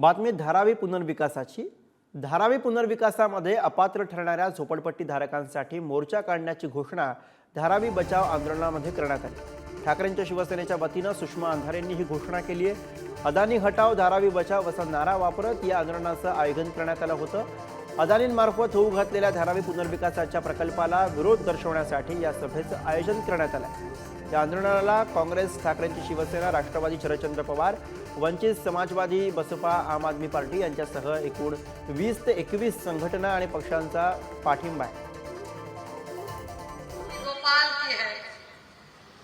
बातमी धारावी पुनर्विकासाची. धारावी पुनर्विकासामध्ये अपात्र ठरणाऱ्या झोपडपट्टी धारकांसाठी मोर्चा काढण्याची घोषणा धारावी बचाव आंदोलनामध्ये करण्यात आली. ठाकरेंच्या शिवसेनेच्या वतीनं सुषमा अंधारेंनी ही घोषणा केली आहे. अदानी हटाव धारावी बचाव असा नारा वापरत या आंदोलनाचं आयोजन करण्यात आलं होतं. अदानींमार्फत होऊ घातलेल्या धारावी पुनर्विकासाच्या प्रकल्पाला विरोध दर्शवण्यासाठी या सभेचं आयोजन करण्यात आलं आहे या आंदोलनाला काँग्रेस ठाकरेंची शिवसेना राष्ट्रवादी शरदचंद्र पवार वंचित समाजवादी बसपा आम आदमी पार्टी यांच्यासह एकूण वीस ते एकवीस संघटना आणि पक्षांचा पाठिंबा आहे.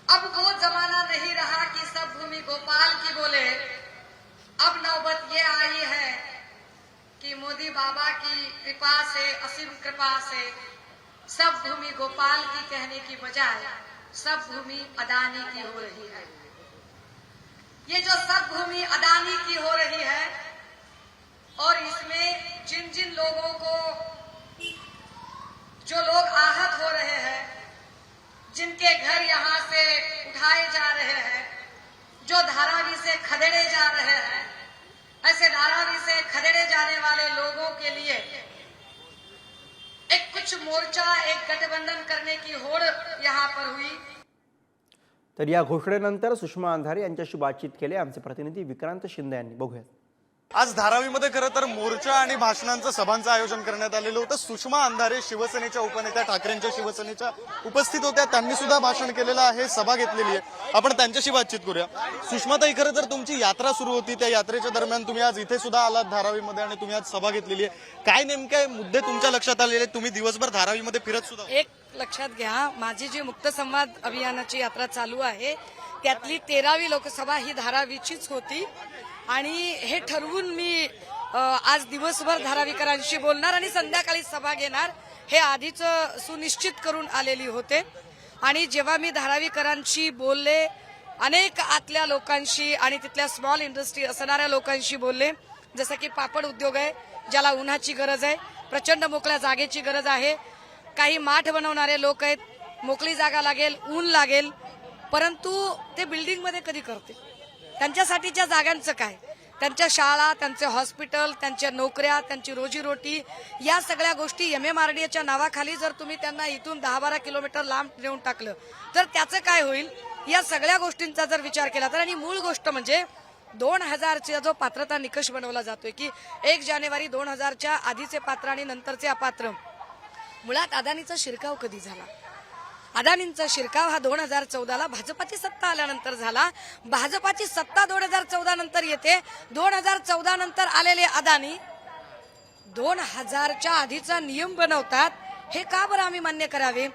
अब वो जमाना नहीं रहा कि सब भूमि गोपाल की बोले। अब नौबत ये आई है कि मोदी बाबा की कृपा से, असीम कृपा से सब भूमि गोपाल की कहने की बजाय सब भूमि अदानी की हो रही है। ये जो सब भूमि अदानी की हो रही है और इसमें जिन जिन लोगों को जो लोग आहत हो रहे हैं, जिनके घर यहाँ से उठाए जा रहे हैं, जो धारावी से एक मोर्चा एक गठबंधन करने की होड़ यहाँ पर हुई। तर या घोषणेनंतर सुषमा अंधारे यांच्याशी बातचीत केली. आमचे प्रतिनिधी विक्रांत शिंदे यांनी. बघूयात. आज धारावीमध्ये खरं तर मोर्चा आणि भाषणांचं सभांचं आयोजन करण्यात आलेलं होतं. सुषमा अंधारे शिवसेनेच्या उपनेत्या ठाकरेंच्या शिवसेनेच्या उपस्थित होत्या. त्यांनी सुद्धा भाषण केलेलं आहे सभा घेतलेली आहे. आपण त्यांच्याशी बातचीत करूया. सुषमाताई खरं तर तुमची यात्रा सुरू होती. त्या यात्रेच्या दरम्यान तुम्ही आज इथे सुद्धा आलात धारावीमध्ये आणि तुम्ही आज सभा घेतलेली आहे. काय नेमके मुद्दे तुमच्या लक्षात आलेले तुम्ही दिवसभर धारावीमध्ये फिरत सुद्धा एक लक्षात घ्या माझी जी मुक्त संवाद अभियानाची यात्रा चालू आहे त्यातली तेरावी लोकसभा ही धारावीचीच होती. आणि हे ठरवून मी आज दिवसभर धारावीकरांशी बोलणार आणि संध्याकाळी सभा घेणार हे आधीच सुनिश्चित करून आलेली होते. आणि जेव्हा मी धारावीकरांशी बोलले अनेक आतल्या लोकांशी आणि तिथल्या स्मॉल इंडस्ट्री असणाऱ्या लोकांशी बोलले जसं की पापड उद्योग आहे ज्याला उन्हाची गरज आहे प्रचंड मोकळ्या जागेची गरज आहे काही माठ बनवणारे लोक आहेत मोकळी जागा लागेल ऊन लागेल परंतु ते बिल्डिंगमध्ये कधी करते त्यांच्यासाठीच्या जागांचं काय? त्यांच्या शाळा त्यांचे हॉस्पिटल त्यांच्या नोकऱ्या त्यांची रोजीरोटी या सगळ्या गोष्टी एम एम आर डी एच्या नावाखाली जर तुम्ही त्यांना इथून दहा बारा किलोमीटर लांब नेऊन टाकलं तर त्याचं काय होईल? या सगळ्या गोष्टींचा जर विचार केला तर आणि मूळ गोष्ट म्हणजे दोन हजारचा जो पात्रता निकष बनवला जातोय की एक जानेवारी दोन हजारच्या आधीचे पात्र आणि नंतरचे अपात्र. मुळात अदानीचा शिरकाव कधी झाला? अदानींचा शिरकाव हा दोन हजार चौदाला भाजपाची सत्ता आल्यानंतर झाला. भाजपाची सत्ता दोन हजार चौदा नंतर येते. दोन हजार चौदा नंतर आलेले अदानी दोन हजारच्या आधीचा नियम बनवतात. हे का बरं आम्ही मान्य करावे?